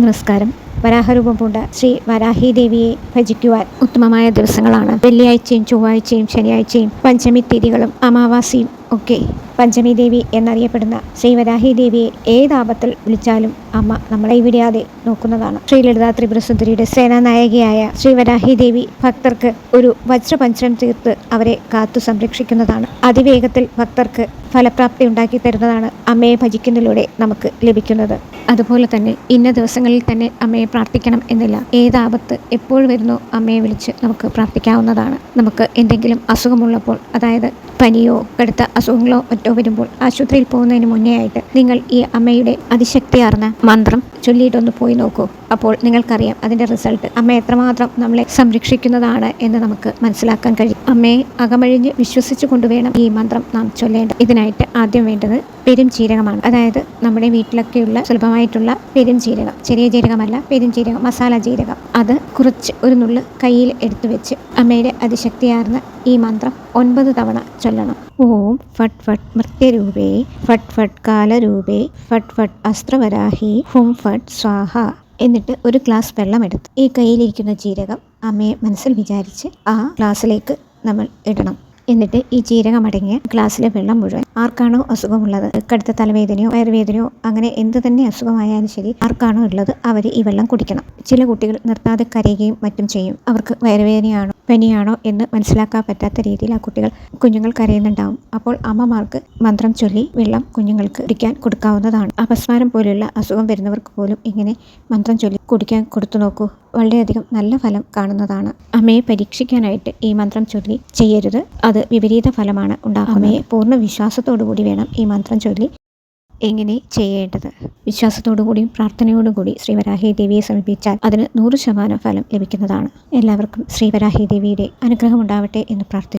നമസ്കാരം. വരാഹരൂപം പൂണ്ട ശ്രീ വരാഹി ദേവിയെ ഭജിക്കുവാൻ ഉത്തമമായ ദിവസങ്ങളാണ്. വെള്ളിയാഴ്ചയും ചൊവ്വാഴ്ചയും ശനിയാഴ്ചയും പഞ്ചമി തീയതികളും അമാവാസിയും ഒക്കെ പഞ്ചമി ദേവി എന്നറിയപ്പെടുന്ന ശ്രീ വരാഹി ദേവിയെ ഏതാപത്തിൽ വിളിച്ചാലും അമ്മ നമ്മളെ വിടാതെ നോക്കുന്നതാണ്. ശ്രീ ലളിതാ ത്രിപുരസുന്ദരിയുടെ സേനാനായകയായ ശ്രീവരാഹി ദേവി ഭക്തർക്ക് ഒരു വജ്രപഞ്ചരം തീർത്ത് അവരെ കാത്തു സംരക്ഷിക്കുന്നതാണ്. അതിവേഗത്തിൽ ഭക്തർക്ക് ഫലപ്രാപ്തി ഉണ്ടാക്കി തരുന്നതാണ് അമ്മയെ ഭജിക്കുന്നതിലൂടെ നമുക്ക് ലഭിക്കുന്നത്. അതുപോലെ തന്നെ ഇന്ന ദിവസങ്ങളിൽ തന്നെ അമ്മയെ പ്രാർത്ഥിക്കണം എന്നില്ല. ഏതാപത്ത് എപ്പോൾ വരുന്നോ അമ്മയെ വിളിച്ച് നമുക്ക് പ്രാർത്ഥിക്കാവുന്നതാണ്. നമുക്ക് എന്തെങ്കിലും അസുഖമുള്ളപ്പോൾ അതായത് പനിയോ കടുത്ത അസുഖങ്ങളോ മറ്റോ വരുമ്പോൾ ആശുപത്രിയിൽ പോകുന്നതിന് മുന്നേ ആയിട്ട് നിങ്ങൾ ഈ അമ്മയുടെ അതിശക്തിയാർന്ന മന്ത്രം ചൊല്ലിയിട്ടൊന്ന് പോയി നോക്കൂ. അപ്പോൾ നിങ്ങൾക്കറിയാം അതിന്റെ റിസൾട്ട്. അമ്മ എത്രമാത്രം നമ്മളെ സംരക്ഷിക്കുന്നതാണ് എന്ന് നമുക്ക് മനസ്സിലാക്കാൻ കഴിയും. അമ്മയെ അകമഴിഞ്ഞ് വിശ്വസിച്ചു കൊണ്ടുവേണം ഈ മന്ത്രം നാം ചൊല്ലേണ്ടത് ഇതിനായിട്ട് ആദ്യം വേണ്ടത് പെരും ജീരകമാണ് അതായത് നമ്മുടെ വീട്ടിലൊക്കെയുള്ള സുലഭമായിട്ടുള്ള പെരും ജീരകം ചെറിയ ജീരകമല്ല പെരും ജീരകം മസാല ജീരകം. അത് കുറച്ച് ഒരു നുള്ളു കയ്യിൽ എടുത്തു വെച്ച് അമ്മയുടെ അതിശക്തിയാർന്ന ഈ മന്ത്രം ഒൻപത് തവണ ചൊല്ലണം. ഓം ഫട്ട് ഫട്ട് മൃത്യരൂപേ ഫട്ട് ഫട്ട് കാലരൂപേ ഫട്ട് ഫട്ട് അസ്ത്രവരാഹി ഹും ഫട്ട് സ്വാഹ എന്നിട്ട് ഒരു ഗ്ലാസ് വെള്ളം എടുത്ത് ഈ കയ്യിലിരിക്കുന്ന ജീരകം അമ്മയെ മനസ്സിൽ വിചാരിച്ച് ആ ഗ്ലാസ്സിലേക്ക് നമ്മൾ ഇടണം. എന്നിട്ട് ഈ ജീരകം അടങ്ങിയ ഗ്ലാസ്സിലെ വെള്ളം മുഴുവൻ ആർക്കാണോ അസുഖമുള്ളത്? കടുത്ത തലവേദനയോ വയറുവേദനയോ അങ്ങനെ എന്ത് തന്നെ അസുഖമായാലും ശരി ആർക്കാണോ ഉള്ളത് അവർ ഈ വെള്ളം കുടിക്കണം. ചില കുട്ടികൾ നിർത്താതെ കരയുകയും മറ്റും ചെയ്യും. അവർക്ക് വയറുവേദനയാണോ പനിയാണോ എന്ന് മനസ്സിലാക്കാൻ പറ്റാത്ത രീതിയിൽ ആ കുട്ടികൾ കുഞ്ഞുങ്ങൾ കരയുന്നുണ്ടാവും. അപ്പോൾ അമ്മമാർക്ക് മന്ത്രം ചൊല്ലി വെള്ളം കുഞ്ഞുങ്ങൾക്ക് കുടിക്കാൻ കൊടുക്കാവുന്നതാണ്. അപസ്മാരം പോലെയുള്ള അസുഖം വരുന്നവർക്ക് പോലും ഇങ്ങനെ മന്ത്രം ചൊല്ലി കുടിക്കാൻ കൊടുത്തു നോക്കൂ. വളരെയധികം നല്ല ഫലം കാണുന്നതാണ്. അമ്മയെ പരീക്ഷിക്കാനായിട്ട് ഈ മന്ത്രം ചൊല്ലി ചെയ്യരുത്. അത് വിപരീത ഫലമാണ് ഉണ്ടാകുന്നത് അമ്മയെ പൂർണ വിശ്വാസത്തോടു കൂടി വേണം ഈ മന്ത്രം ചൊല്ലി എങ്ങനെ ചെയ്യേണ്ടത്? വിശ്വാസത്തോടു കൂടിയും പ്രാർത്ഥനയോടും കൂടി ശ്രീവരാഹി ദേവിയെ സമീപിച്ചാൽ അതിന് നൂറ് ശതമാനം ഫലം ലഭിക്കുന്നതാണ്. എല്ലാവർക്കും ശ്രീവരാഹി ദേവിയുടെ അനുഗ്രഹം ഉണ്ടാവട്ടെ എന്ന് പ്രാർത്ഥിക്കുന്നു.